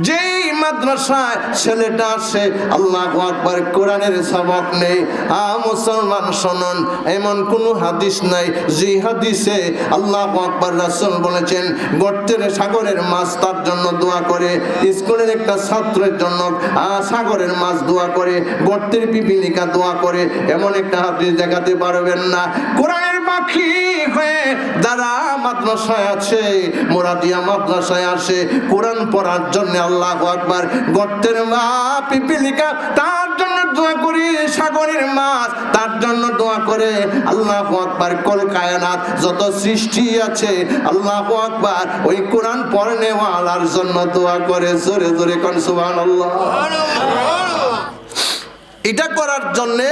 যেই মাদ্রাসায় ছেলেটা আসে, আল্লাহ আকবার, কোরআনের সবক নেই। আ, মুসলমান, শুনুন, এমন কোনো হাদিস নাই যে হাদিসে আল্লাহ আকবার রাসূল বলেছেন, গর্তের সাগরের মাছ তার জন্য দোয়া করে, স্কুলের একটা ছাত্রের জন্য সাগরের মাছ দোয়া করে, গর্তের পিপিলিকা দোয়া করে, এমন একটা হাদিস দেখাতে পারবেন না। কোরআনের পাখি হয়ে যারা মাদ্রাসায় আছে মোরাদিয়া মাদ্রাসায় আসে কোরআন পড়ার জন্য আল্লাহ আকবার গর্তের মা পিপিলিকা তার জন্য দোয়া করি সাগরের মাছ তার জন্য দোয়া করে আল্লাহ আকবার কল কায়নাত যত সৃষ্টি আছে আল্লাহ আকবার ওই কোরআন পড়নেওয়ালার জন্য দোয়া করে জোরে জোরে কন সুবহানাল্লাহ। এটা করার জন্যে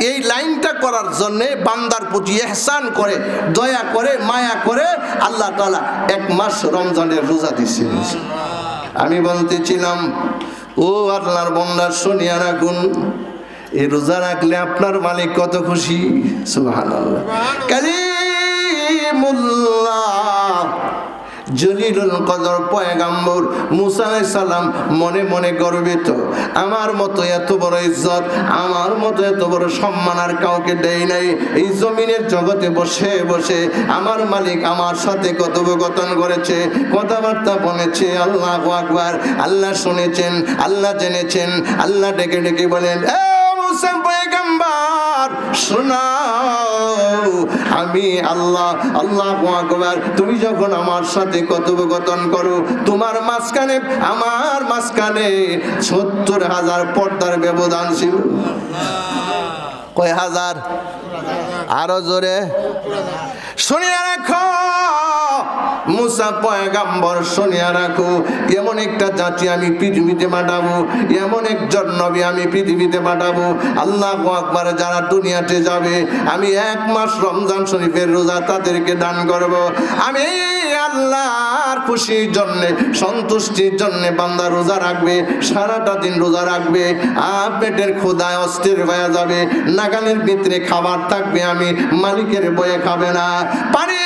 এই লাইনটা করার জন্যে বান্দার প্রতি এহসান করে দয়া করে মায়া করে আল্লাহ তালা এক মাস রমজানের রোজা দিছে আমি বলতেছিলাম ও আল্লাহর বন্দার শুনিয়া রাখুন এই রোজা রাখলে আপনার মালিক কত খুশি? সুবহানাল্লাহ। কালিমুল্লাহ। জলিলুল কদর পয়গাম্বর মুসা সালাম মনে মনে গর্বিত। আমার মতো এত বড় ইজ্জত, আমার মতো এত বড় সম্মান আর কাউকে দেয় নাই। এই জমিনের জগতে বসে বসে আমার মালিক আমার সাথে কথোপকথন করেছে, কথাবার্তা বলেছে, আল্লাহ আকবার। আল্লাহ শুনেছেন, আল্লাহ জেনেছেন, আল্লাহ ডেকে ডেকে বলেন, এ মুসা পয়গাম্বর, শোনাও। আমি আল্লাহ আল্লাহ তুমি যখন আমার সাথে কথোপকথন করো, তোমার মাঝখানে, আমার মাঝখানে সত্তর হাজার পর্দার ব্যবধান ছিল। কয় হাজার? আরও জোরে। শুনিয়া রাখো। মুসা পয়গাম্বর শুনিয়া রাখো, এমন একটা জাতি আমি পৃথিবীতে পাঠাবো, এমন একজন নবী আমি পৃথিবীতে পাঠাবো। আল্লাহ আকবার যারা দুনিয়াতে যাবে, আমি এক মাস রমজান শরীফের রোজা তাদেরকে দান করব। আমি আল্লাহর খুশির জন্য, সন্তুষ্টির জন্য বান্দা রোজা রাখবে, সারাটা দিন রোজা রাখবে, আর পেটের ক্ষুদায় অস্থির হয়ে যাবে, নাগালের ভিতরে খাবার থাকবে, আমি মালিকের বয়ে খাবে না। পানি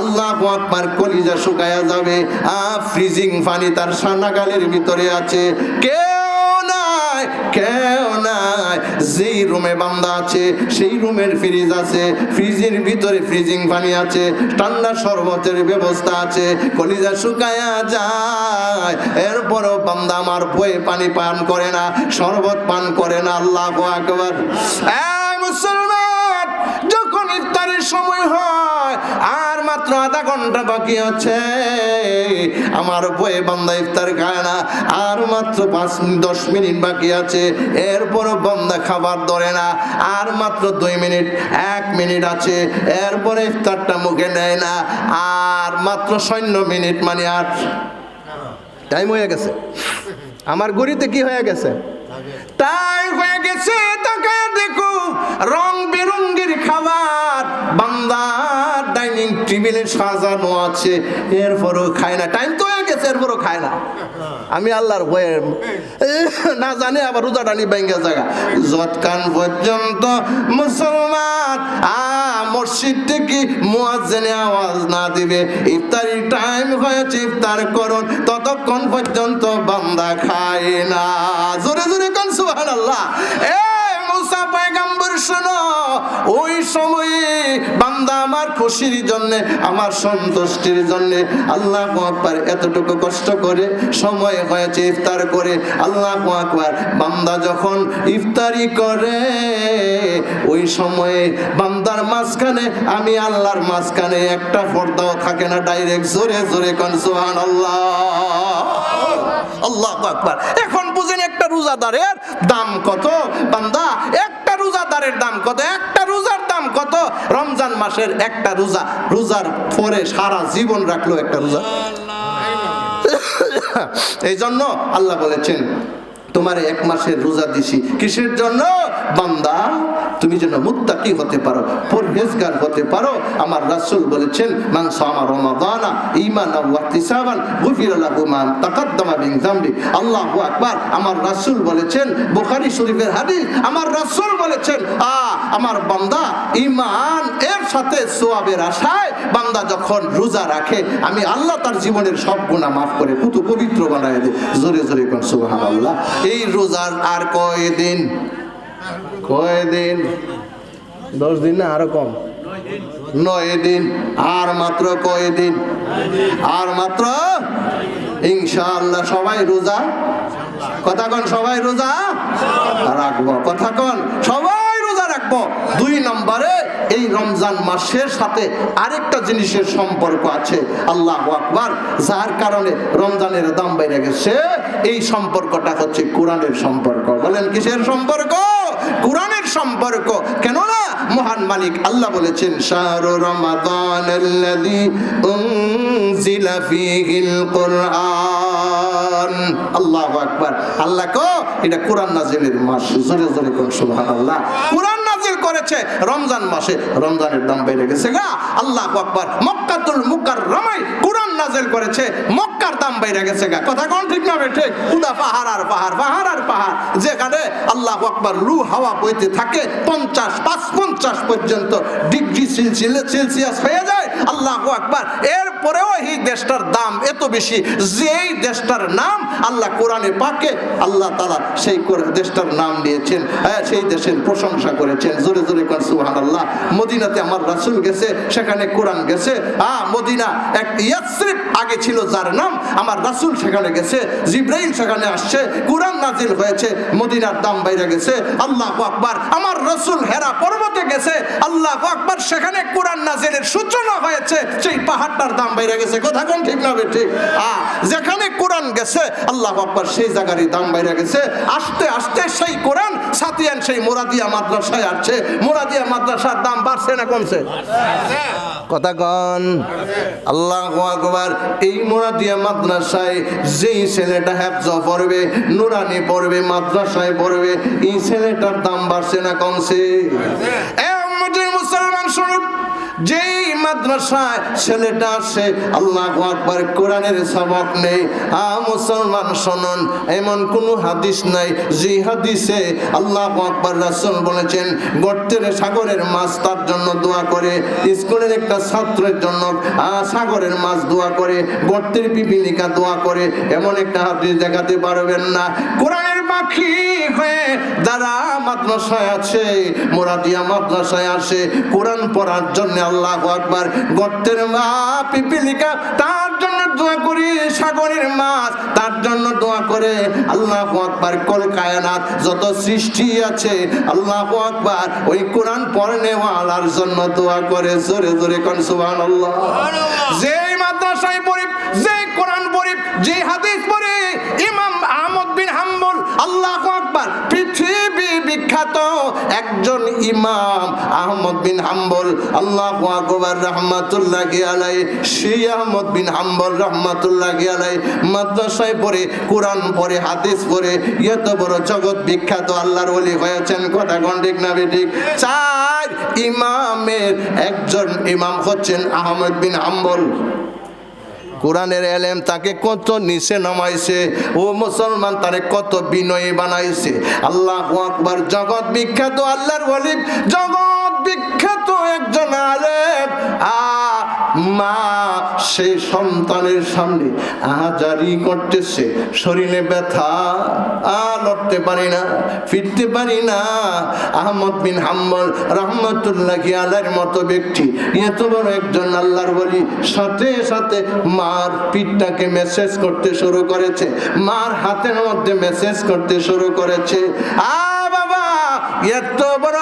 আল্লাহ আকবার কলিজা শুকায়া যাবে। আ ফ্রিজিং পানি তার সানাগালের ভিতরে আছে। কেউ নাই যেই রুমে বান্দা আছে, সেই রুমের ফ্রিজ আছে। ফ্রিজের ভিতরে ফ্রিজিং পানি আছে। ঠান্ডা শরবতের ব্যবস্থা আছে। কলিজা শুকায়া যায়। এরপরও বান্দা আমার বয়ে পানি পান করে না, শরবত পান করে না। আল্লাহ যখন ইফতারের সময় হয়। আর মাত্র আধা ঘণ্টা বাকি আছে। আমার বয়ে বান্দা ইফতার খায় না। আর মাত্র পাঁচ মিনিট দশ মিনিট বাকি আছে। এরপরও বান্দা খাবার ধরে না। আর মাত্র দুই মিনিট এক মিনিট আছে। এরপরে ইফতারটা মুখে নেয় না। আর মাত্র শূন্য মিনিট মানে আর টাইম হয়ে গেছে। আমার গড়িতে কি হয়ে গেছে? তাই হয়ে গেছে দেখো রং বেরঙ্গের খাবার। বান্দার ডাইনিং টেবিলে সাজানো আছে। এরপরও খায় না। টাইম তো গেছে, এরপরও খায় না। আমি আল্লাহর ভয়ে না জানে আবার রোজা টানি ব্যাঙ্গা জায়গা যতক্ষণ পর্যন্ত মুসলমান মসজিদ থেকে মুয়াজ্জিনে আওয়াজ না দিবে, ইফতারির টাইম হয়েছে, ইফতার করুন। ততক্ষণ পর্যন্ত বান্দা খায় না। জোরে জোরে কোন সুবহানাল্লাহ। এ শোনো, ওই সময়ে বান্দা আমার খুশির জন্য, আমার সন্তুষ্টির জন্য আল্লাহ আকবার এতটুকু কষ্ট করে, সময় হয়েছে ইফতার করে, আল্লাহ আকবার। বান্দা যখন ইফতারি করে, ওই সময়ে বান্দার মাঝখানে, আমি আল্লাহর মাঝখানে একটা পর্দাও থাকে না ডাইরেক্ট জোরে জোরে কন, সুবহানাল্লাহ। আল্লাহ আল্লাহ আকবার। এখন বুঝেন একটা রোজাদারের দাম কত? বান্দা একটা রোজাদারের দাম কত? একটা রোজার দাম কত? রমজান মাসের একটা রোজা। রোজার পরে সারা জীবন রাখল একটা রোজা। এই জন্য আল্লাহ বলেছেন তোমার এক মাসের রোজা দিছি। কিসের জন্য? বান্দা, তুমি যেন মুত্তাকি হতে পারো, পরহেজগার হতে পারো। আমার রাসূল বলেছেন, মান সামা রমাদানা ঈমানান ওয়া ইহতিসাবান গুফিরা লাহু মা তাকাদ্দামা মিন যামবি। আল্লাহু আকবার। আমার রাসূল বলেছেন, বুখারী শরীফের হাদিস, আমার রাসূল বলেছেন, আ, আমার বান্দা ঈমান এর সাথে সোয়াবের আশায় বান্দা যখন রোজা রাখে, আমি আল্লাহ তার জীবনের সব গুনাহ মাফ করে পুতু পবিত্র বানায় দেয়। জোরে জোরে কোন, সুবহানাল্লাহ। এই রোজার আর কয়দিন? কয়দিন? দশ দিন না আরও কম? নয় দিন। আর মাত্র কয়দিন? আর মাত্র? ইনশাআল্লাহ সবাই রোজা? কথা কন, সবাই রোজা? রাখব। কথা কন, সবাই দুই নম্বরে এই রমজান মাসের সাথে আরেকটা জিনিসের সম্পর্ক আছে। আল্লাহ আকবার। যার কারণে রমজানের দাম বেড়ে গেছে। এই সম্পর্কটা হচ্ছে কোরআনের সম্পর্ক। বলেন, কিসের সম্পর্ক? কোরআনের সম্পর্ক। কেননা মহান মালিক আল্লাহ বলেছেন, শাহরু রমাদান আল্লাহু আকবার। আল্লাহ কো, এটা কোরআন নাজিলের মাস। জোরে জোরে কোন, সুবহানাল্লাহ। কোরআন করেছে রমজান মাসে। রমজানের দাম বেড়ে গেছে গা। আল্লাহ আকবার। মক্কাতুল মুকাররমায় কোরআন নাজিল করেছে, মক্কার দাম বেড়ে গেছে গা। কথা কোন ঠিক না ঠিক উদা পাহাড় আর পাহাড় পাহাড় আর পাহাড়। যেখানে আল্লাহ আকবার লু হাওয়া বইতে থাকে, পঞ্চাশ পাঁচ পঞ্চাশ পর্যন্ত ডিগ্রি সেলসিয়াস হয়ে যায়। আল্লাহ আকবার। এরপরেও এই দেশটার দাম এত বেশি, যেই দেশটার নাম আল্লাহ কোরআনে পাকে, আল্লাহ তালা সেই দেশটার নাম নিয়েছেন হ্যাঁ সেই দেশের প্রশংসা করেছেন। জোরে জোরে সুহান আল্লাহ মদিনাতে আমার রাসুল গেছে, সেখানে কোরআন গেছে। আ মদিনা এক ইয়াসরিফ আগে ছিল যার নাম, আমার রাসুল সেখানে গেছে, জিব্রাইল সেখানে আসছে, কোরআন নাজিল হয়েছে, মদিনার দাম বাইরে গেছে। আল্লাহ আকবার, আমার রসুল হেরা পর্বতে গেছে, আল্লাহ আকবার, সেখানে কোরআন নাজিলের সূচনা হয়েছে, সেই পাহাড়টার দাম বাইরে গেছে। কথা কোন ঠিক না বে ঠিক আ, যেখানে কোরআন গেছে, আল্লাহ আকবার, সেই জায়গারই দাম বাইরে গেছে। আস্তে আস্তে সেই কোরআন, সাতিয়ান সেই মোরাদিয়া মাদ্রাসায় আসছে। মোরাদিয়া মাদ্রাসার দাম বাড়ছে না কমছে? কথা কন? আল্লাহ এই মোরাদিয়া মাদ্রাসায় যেই ছেলেটা হ্যাফজ পড়বে, নুরানি পড়বে, মাদ্রাসায় পড়বে, এই ছেলেটার দাম বাড়ছে না কমছে? মুসলমান শুনুন, যেই মাদ্রাসায় ছেলেটা আসে, আল্লাহ আকবার, কোরআনের সবক নেই। আ, মুসলমান, শুনুন, এমন হাদিস নাই যে হাদিসে আল্লাহ আকবার বলেছেন, গর্তের সাগরের মাছ তার জন্য দোয়া করে, স্কুলের একটা ছাত্রের জন্য সাগরের মাছ দোয়া করে, গর্তের পিপিলিকা দোয়া করে, এমন একটা হাদিস দেখাতে পারবেন না। কোরআনের পাখি হয়ে যারা মাদ্রাসায় আছে মোরাদিয়া মাদ্রাসায় আসে কোরআন পড়ার জন্য আল্লাহ আকবার গর্তের মা পিপিলিকা তার জন্য দোয়া করি সাগরের মাছ তার জন্য দোয়া করে আল্লাহ আকবার কল কায়নাত যত সৃষ্টি আছে আল্লাহ আকবার ওই কোরআন পড়নেওয়ালার জন্য দোয়া করে জোরে জোরে কন সুবহানাল্লাহ। যেই মাদ্রাসায় পড়ি যে কোরআন পড়ি যে হাদিস পড়ি ইমাম আহমদ বিন হাম্বল আল্লাহ আকবার, পৃথিবী বিখ্যাত একজন ইমাম আহমদ বিন হাম্বল, আল্লাহ আকবার রহমাতুল্লাহ আলাই সেই আহমদ বিন হাম্বল রহমাতুল্লাহ আলাই মাদ্রাসায় পড়ে, কোরআন পড়ে, হাদিস পড়ে, এত বড় জগৎ বিখ্যাত, আল্লাহর ওলি হয়েছেন, কথা গন্ডিক না বেঠিক চার ইমামের একজন ইমাম হচ্ছেন আহমদ বিন হাম্বল। কোরআনের এলেম তাকে কত নিচে নামাইছে, ও মুসলমান তারে কত বিনয়ী বানাইছে। আল্লাহ আকবার, জগৎ বিখ্যাত আল্লাহর ওয়ালি জগৎ বিখ্যাত একজন আলেম। আ, মা সেই সন্তানের সামনে আহাজারি করতেছে। শরীরে ব্যথা আ লড়তে পারি না, ফিরতে পারি না। আহমদ বিন হাম্বল রহমতুল্লাহ আলার মতো ব্যক্তি, এত বড় একজন আল্লাহর বলি সাথে সাথে মার পিঠটাকে মেসেজ করতে শুরু করেছে, মার হাতের মধ্যে মেসেজ করতে শুরু করেছে। আ বাবা, এত বড়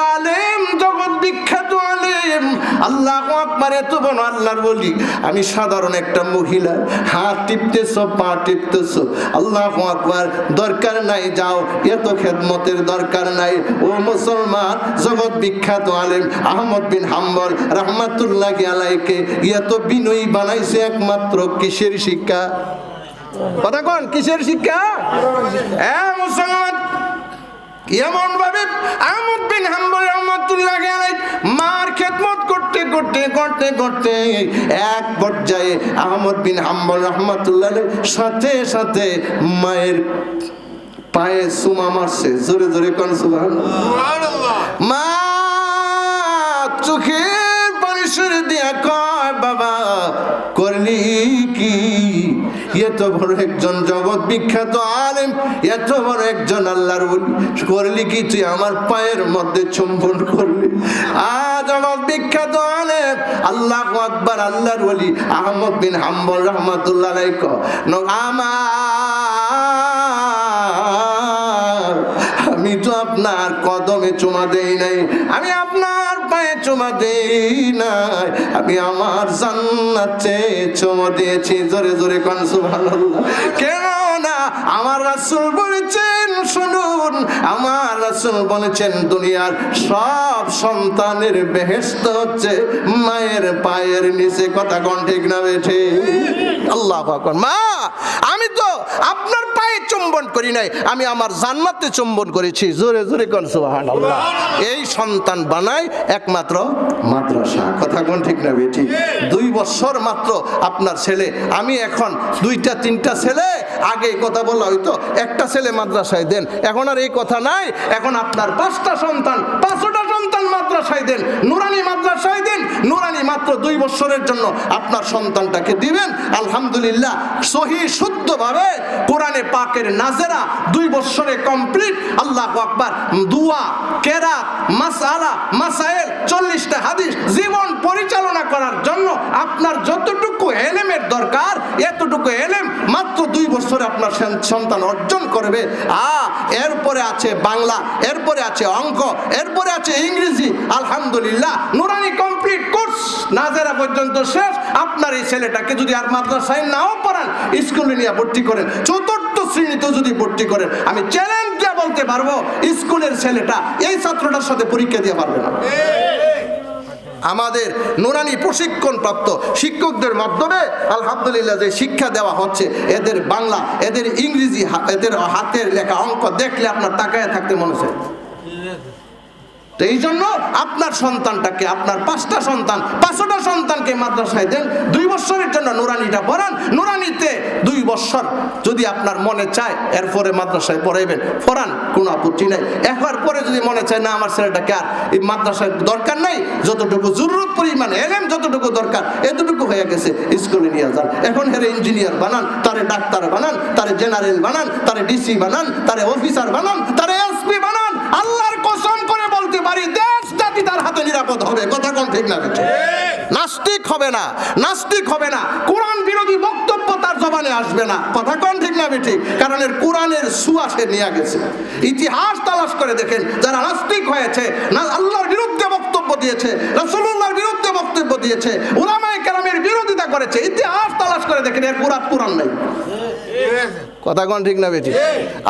আল্লাহ আকবার, এত বড় আল্লাহর বলি। আমি সাধারণ একটা মহিলা, হাত টিপতেছ, পা টিপতেছ। আল্লাহ আকবার, দরকার নাই, যাও, এত খেদমতের দরকার নাই। ও মুসলমান, জগৎ বিখ্যাত আলেম, আহমদ বিন হাম্বল, রহমাতুল্লাহ আলাইকে, এত বিনয়ী বানাইছে একমাত্র কিসের শিক্ষা? কথা কোন, কিসের শিক্ষা? হ্যাঁ মুসলমান এমন ভাবে আহমদ বিন হাম্বল রহমতুল্লাহ আলাইহি মার খেদমত করতে করতে করতে করতে এক পর্যায়ে আহমদ বিন হাম্বল রহমতুল্লাহ সাথে সাথে মায়ের পায়ে সুমা মারছে। জোরে জোরে কোন মা চোখের পানি সরে দিয়া কয় বাবা করলি এত বড় একজন জগৎ বিখ্যাত আলেম, এত বড় একজন আল্লাহর করলি কি তুই আমার পায়ের মধ্যে চুম্বন করলি? আর বিখ্যাত আল্লাহ আকবার, আল্লাহর আহমদ বিন হাম্বল রহমতুল্লাহ আমার আমি তো আপনার কদমে চুমা দেই নাই। আমি আপনার পায়ে চুমা দেই নাই। আমি আমার জান্নাতে চুমা দিয়েছি। জোরে জোরে কোন, সুবহানাল্লাহ। কেন না আমার রাসূল বলেছেন, শুনুন, আমার বলেছেন, দুনিয়ার সব সন্তানের বেহেশত হচ্ছে মায়ের পায়ের নিচে। কথা কোন ঠিক না বেঠে আল্লাহ মা, আমি তো আপনার চুম্বন করি নাই আমি আমার জানমাতে চুম্বন করেছি। জোরে জোরে কোন সুহান এই সন্তান বানায় একমাত্র মাদ্রাসা। কথা কোন ঠিক না বেটি দুই বছর মাত্র আপনার ছেলে। আমি এখন দুইটা তিনটা ছেলে আগে কথা বলা হয়তো একটা ছেলে মাদ্রাসায় দেন, এখন আর এই কথা নাই, এখন আপনার পাঁচটা সন্তান পাঁচটা সন্তান মাদ্রাসায় দেন, নুরানি মাদ্রাসায় দেন, নুরানি মাত্র দুই বছরের জন্য আপনার সন্তানটাকে দিবেন, আলহামদুলিল্লাহ, সহি শুদ্ধভাবে কোরআনে পাকের নাজেরা দুই বছরে কমপ্লিট, আল্লাহ আকবার, দুয়া, কেরাত মাসালা মাসাইল চল্লিশটা হাদিস জীবন পরিচালনা করার জন্য আপনার যতটুকু এলেমের দরকার এতটুকু এলেম, মাত্র দুই বছরে আপনার সন্তান অর্জন করবে। আ, এরপরে আছে বাংলা, এরপরে আছে অঙ্ক, এরপরে আছে ইংরেজি। আলহামদুলিল্লাহ, নুরানি কমপ্লিট কোর্স নাজেরা পর্যন্ত শেষ। আপনার এই ছেলেটাকে যদি আর মাদ্রাসায় নাও পড়ান স্কুলে নিয়ে ভর্তি করেন। চতুর্থ শ্রেণীতে যদি ভর্তি করেন, আমি চ্যালেঞ্জ দিয়ে বলতে পারব স্কুলের ছেলেটা এই ছাত্রটার সাথে পরীক্ষা দিয়ে পারবে না। আমাদের নুরানি প্রশিক্ষণ প্রাপ্ত শিক্ষকদের মাধ্যমে আলহামদুলিল্লাহ যে শিক্ষা দেওয়া হচ্ছে, এদের বাংলা, এদের ইংরেজি এদের হাতের লেখা অঙ্ক দেখলে আপনার তাকায় থাকতে মনে চায় তো এই জন্য আপনার সন্তানটাকে, আপনার পাঁচটা সন্তান, পাঁচটা সন্তানকে মাদ্রাসায় দেন, দুই বছরের জন্য নুরানিটা পড়ান। নুরানিতে দুই বছর যদি আপনার মনে চায়, এরপরে মাদ্রাসায় পড়াইবেন। পড়ান, কোনো আপত্তি নাই। একবার পরে যদি মনে চায়, না, আমার ছেলেটাকে আর এই মাদ্রাসায় দরকার নাই, যতটুকু জরুরত পরিমাণ, এলেম যতটুকু দরকার, এতটুকু হয়ে গেছে, স্কুলে নিয়ে যান। এখন হেরে ইঞ্জিনিয়ার বানান, তারে ডাক্তার বানান, তারে জেনারেল বানান, তারে ডিসি বানান, তারে অফিসার বানান, তারে এসপি বানান। আল্লাহর কসম করে বলতে পারি দেশ জাতি তার হাতে নিরাপদ হবে। কথা কোন ঠিক না নাস্তিক হবে না নাস্তিক হবে না। কোরআন বিরোধী বক্তব্য তার জবানে আসবে না। কথা কোন ঠিক না বেঠি? কারণ এর কোরআনের সুয়াসে নিয়ে গেছে। ইতিহাস তালাশ করে দেখেন যারা নাস্তিক হয়েছে না আল্লাহর বিরুদ্ধে বক্তব্য দিয়েছে রাসূলুল্লাহর বিরুদ্ধে বক্তব্য দিয়েছে উলামায়ে কেরামের বিরোধিতা করেছে ইতিহাস তালাশ করে দেখেন এর পুরাত কোরআন নাই। কথা কোন ঠিক না বেটি?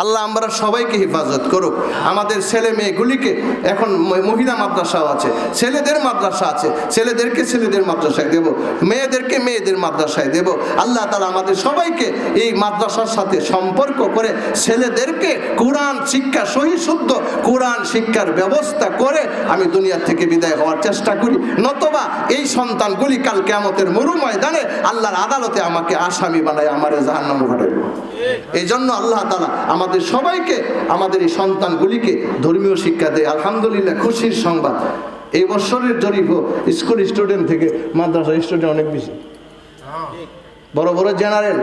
আল্লাহ আমরা সবাইকে হেফাজত করুক। আমাদের ছেলে মেয়েগুলিকে এখন মহিলা মাদ্রাসাও আছে। ছেলেদের মাদ্রাসা আছে। ছেলেদেরকে ছেলেদের মাদ্রাসায় দেব। মেয়েদেরকে মেয়েদের মাদ্রাসায় দেব। আল্লাহ তালা আমাদের সবাইকে এই মাদ্রাসার সাথে সম্পর্ক করে ছেলেদেরকে কোরআন শিক্ষা সহি শুদ্ধ কোরআন শিক্ষার ব্যবস্থা করে আমি দুনিয়া থেকে বিদায় হওয়ার চেষ্টা করি। নতবা এই সন্তানগুলি কাল কেমতের মরু ময়দানে আল্লাহর আদালতে আমাকে আসামি বানায় আমার জাহান্নাম ঘটাইব এই জন্য আল্লাহ তালা আমাদের সবাইকে, আমাদের এই সন্তানগুলিকে ধর্মীয় শিক্ষা দেয়। আলহামদুলিল্লাহ, খুশির সংবাদ। এই বছরের জরিপ স্কুল স্টুডেন্ট থেকে মাদ্রাসা স্টুডেন্ট অনেক বেশি। বড় বড় জেনারেল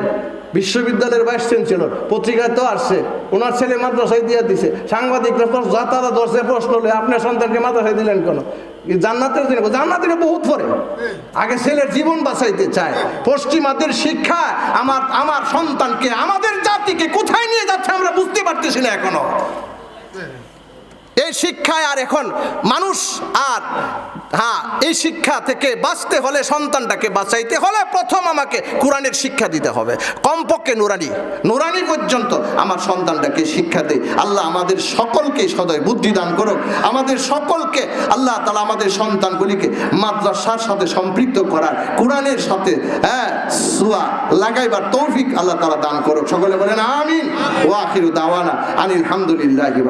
বিশ্ববিদ্যালয়ের ভাইস চ্যান্সেলর পত্রিকায় তো আসছে। ওনার ছেলে মাদ্রাসায় দিয়ে দিছে। সাংবাদিকরা তো যা তারা দর্শে প্রশ্ন হলে আপনার সন্তানকে মাদ্রাসায় দিলেন কেন? জান্নাতের দিনে জান্নাতের বহুত পরে। আগে ছেলের জীবন বাঁচাইতে চায়। পশ্চিমাদের শিক্ষা আমার আমার সন্তানকে, আমাদের জাতিকে কোথায় নিয়ে যাচ্ছে আমরা বুঝতে পারতেছি না এখনও। এই শিক্ষায় আর এখন মানুষ আর হ্যাঁ এই শিক্ষা থেকে বাঁচতে হলে সন্তানটাকে বাঁচাইতে হলে প্রথম আমাকে কোরআনের শিক্ষা দিতে হবে। কমপক্ষে নুরানি নুরানি পর্যন্ত আমার সন্তানটাকে শিক্ষা দেয় আল্লাহ আমাদের সকলকে সদয় বুদ্ধি দান করুক। আমাদের সকলকে আল্লাহ তালা আমাদের সন্তানগুলিকে মাদ্রাসার সাথে সম্পৃক্ত করার, কোরআনের সাথে হ্যাঁ সুয়া লাগাইবার তৌফিক আল্লাহ তালা দান করুক। সকলে বলেন, আমিন। ওয়াখিরু দাওয়ানা আনিল হামদুলিল্লাহি